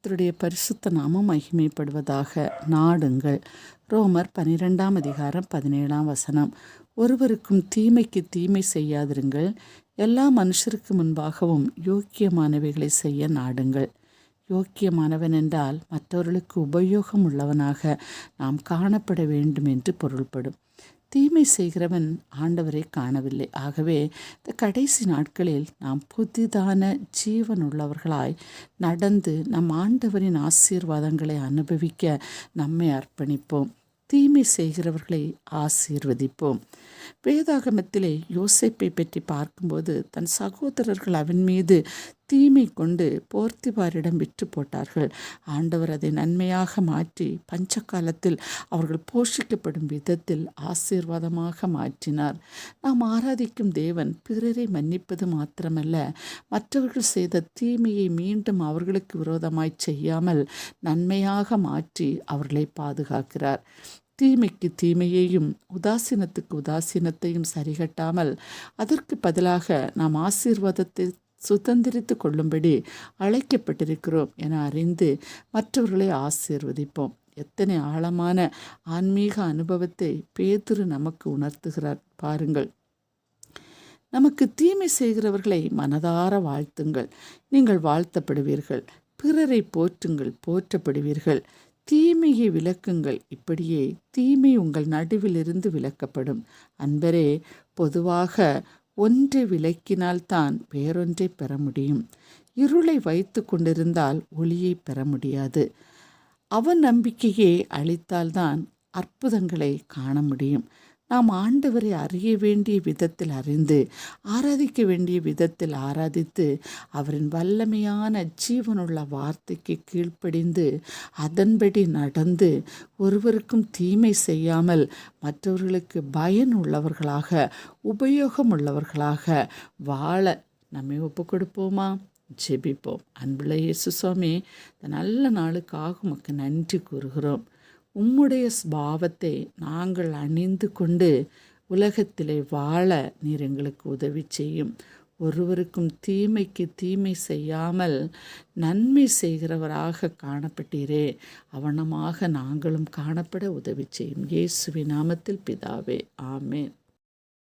கர்த்தருடைய பரிசுத்த நாமம் மகிமைப்படுவதாக நாடுங்கள். ரோமர் பனிரெண்டாம் அதிகாரம் பதினேழாம் வசனம். ஒருவருக்கும் தீமைக்கு தீமை செய்யாதிருங்கள். எல்லா மனுஷருக்கு முன்பாகவும் யோக்கியமானவைகளை செய்ய நாடுங்கள். யோக்கியமானவன் என்றால் மற்றவர்களுக்கு உபயோகம் உள்ளவனாக நாம் காணப்பட வேண்டும் என்று பொருள்படும். தீமை செய்கிறவன் ஆண்டவரை காணவில்லை. ஆகவே இந்த கடைசி நாட்களில் நாம் புதிதான ஜீவன் உள்ளவர்களாய் நடந்து நம் ஆண்டவரின் ஆசீர்வாதங்களை அனுபவிக்க நம்மை அர்ப்பணிப்போம். தீமை செய்கிறவர்களை ஆசீர்வதிப்போம். வேதாகமத்திலே யோசைப்பை பற்றி பார்க்கும்போது தன் சகோதரர்கள் அவன் மீது தீமை கொண்டு போர்த்திபாரிடம் விற்று போட்டார்கள். ஆண்டவர் அதை நன்மையாக மாற்றி பஞ்சகாலத்தில் அவர்கள் போஷிக்கப்படும் விதத்தில் ஆசீர்வாதமாக மாற்றினார். நாம் ஆராதிக்கும் தேவன் பிறரை மன்னிப்பது மாத்திரமல்ல மற்றவர்கள் செய்த தீமையை மீண்டும் அவர்களுக்கு விரோதமாய் செய்யாமல் நன்மையாக மாற்றி அவர்களை பாதுகாக்கிறார். தீமைக்கு தீமையையும் உதாசீனத்துக்கு உதாசீனத்தையும் சரிகட்டாமல் அதற்கு பதிலாக நாம் ஆசீர்வாதத்தை சுதந்திரித்து கொள்ளும்படி அழைக்கப்பட்டிருக்கிறோம் என அறிந்து மற்றவர்களை ஆசீர்வதிப்போம். எத்தனை ஆழமான ஆன்மீக அனுபவத்தை பேதுரு நமக்கு உணர்த்துகிறார் பாருங்கள். நமக்கு தீமை செய்கிறவர்களை மனதார வாழ்த்துங்கள். நீங்கள் வாழ்த்தப்படுவீர்கள். பிறரை போற்றுங்கள் போற்றப்படுவீர்கள். தீமையை விளக்குங்கள். இப்படியே தீமை உங்கள் நடுவிலிருந்து விளக்கப்படும். அன்பரே பொதுவாக ஒன்றை விளக்கினால்தான் பேரொன்றை பெற முடியும். இருளை வைத்து கொண்டிருந்தால் ஒளியை பெற முடியாது. அவன் நம்பிக்கையே அளித்தால்தான் அற்புதங்களை காண முடியும். நாம் ஆண்டவரை அறிய வேண்டிய விதத்தில் அறிந்து ஆராதிக்க வேண்டிய விதத்தில் ஆராதித்து அவரின் வல்லமையான ஜீவனுள்ள வார்த்தைக்கு கீழ்ப்படிந்து அதன்படி நடந்து ஒருவருக்கும் தீமை செய்யாமல் மற்றவர்களுக்கு பயன் உள்ளவர்களாக உபயோகம் உள்ளவர்களாக வாழ நம்மை ஒப்பு கொடுப்போமா ஜெபிப்போம். அன்புள்ள இயேசு சுவாமி இந்த நல்ல நாளுக்காக உமக்கு நன்றி கூறுகிறோம். உம்முடைய ஸ்பாவத்தை நாங்கள் அணிந்து கொண்டு உலகத்திலே வாழ நீர் எங்களுக்கு உதவி செய்யும். ஒருவருக்கும் தீமைக்கு தீமை செய்யாமல் நன்மை செய்கிறவராக காணப்பட்டீரே. அவனமாக நாங்களும் காணப்பட உதவி செய்யும். இயேசுவி நாமத்தில் பிதாவே ஆமேன்.